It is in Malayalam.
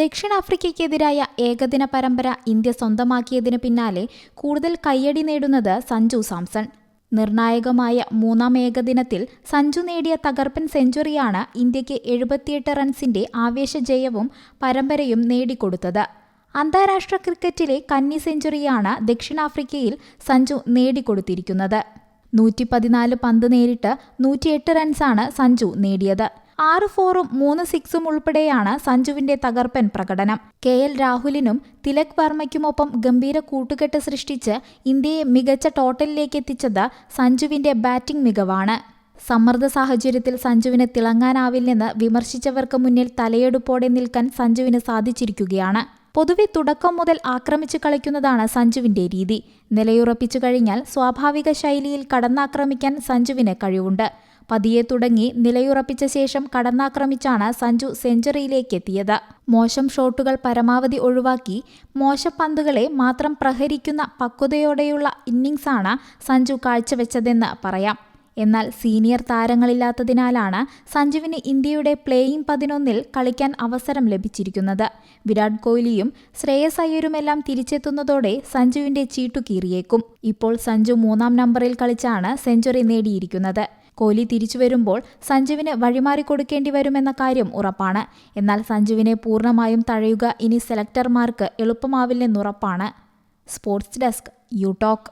ദക്ഷിണാഫ്രിക്കയ്ക്കെതിരായ ഏകദിന പരമ്പര ഇന്ത്യ സ്വന്തമാക്കിയതിന് പിന്നാലെ കൂടുതൽ കയ്യടി നേടുന്നത് സഞ്ജു സാംസൺ. നിർണായകമായ മൂന്നാം ഏകദിനത്തിൽ സഞ്ജു നേടിയ തകർപ്പൻ സെഞ്ചുറിയാണ് ഇന്ത്യയ്ക്ക് എഴുപത്തിയെട്ട് റൺസിന്റെ ആവേശ ജയവും പരമ്പരയും നേടിക്കൊടുത്തത്. അന്താരാഷ്ട്ര ക്രിക്കറ്റിലെ കന്നി സെഞ്ചുറിയാണ് ദക്ഷിണാഫ്രിക്കയിൽ സഞ്ജു നേടിക്കൊടുത്തിരിക്കുന്നത്. നൂറ്റി പതിനാല് പന്ത് നേരിട്ട് നൂറ്റിയെട്ട് റൺസാണ് സഞ്ജു നേടിയത്. ആറ് ഫോറും മൂന്ന് സിക്സും ഉൾപ്പെടെയാണ് സഞ്ജുവിന്റെ തകർപ്പൻ പ്രകടനം. കെ എൽ രാഹുലിനും തിലക് വർമ്മയ്ക്കുമൊപ്പം ഗംഭീര കൂട്ടുകെട്ട് സൃഷ്ടിച്ച് ഇന്ത്യയെ മികച്ച ടോട്ടലിലേക്ക് എത്തിച്ചത് സഞ്ജുവിന്റെ ബാറ്റിംഗ് മികവാണ്. സമ്മർദ്ദ സാഹചര്യത്തിൽ സഞ്ജുവിന് തിളങ്ങാനാവില്ലെന്ന് വിമർശിച്ചവർക്ക് മുന്നിൽ തലയെടുപ്പോടെ നിൽക്കാൻ സഞ്ജുവിന് സാധിച്ചിരിക്കുകയാണ്. പൊതുവെ തുടക്കം മുതൽ ആക്രമിച്ചു കളിക്കുന്നതാണ് സഞ്ജുവിന്റെ രീതി. നിലയുറപ്പിച്ചു കഴിഞ്ഞാൽ സ്വാഭാവിക ശൈലിയിൽ കടന്നാക്രമിക്കാൻ സഞ്ജുവിന് കഴിവുണ്ട്. പതിയെ തുടങ്ങി നിലയുറപ്പിച്ച ശേഷം കടന്നാക്രമിച്ചാണ് സഞ്ജു സെഞ്ചുറിയിലേക്ക് എത്തിയത് മോശം ഷോട്ടുകൾ പരമാവധി ഒഴിവാക്കി മോശം പന്തുകളെ മാത്രം പ്രഹരിക്കുന്ന പക്വതയോടെയുള്ള ഇന്നിംഗ്സാണ് സഞ്ജു കാഴ്ചവെച്ചതെന്ന് പറയാം. എന്നാൽ സീനിയർ താരങ്ങളില്ലാത്തതിനാലാണ് സഞ്ജുവിന് ഇന്ത്യയുടെ പ്ലേയിംഗ് പതിനൊന്നിൽ കളിക്കാൻ അവസരം ലഭിച്ചിരിക്കുന്നത്. വിരാട് കോഹ്ലിയും ശ്രേയസ് അയ്യരുമെല്ലാം തിരിച്ചെത്തുന്നതോടെ സഞ്ജുവിന്റെ ചീട്ടു കീറിയേക്കും. ഇപ്പോൾ സഞ്ജു മൂന്നാം നമ്പറിൽ കളിച്ചാണ് സെഞ്ചുറി നേടിയിരിക്കുന്നത്. കോഹ്ലി തിരിച്ചു വരുമ്പോൾ സഞ്ജുവിന് വഴിമാറി കൊടുക്കേണ്ടി വരുമെന്ന കാര്യം ഉറപ്പാണ്. എന്നാൽ സഞ്ജുവിനെ പൂർണമായും തഴയുക ഇനി സെലക്ടർമാർക്ക് എളുപ്പമാവില്ലെന്നുറപ്പാണ്. Sports desk you talk.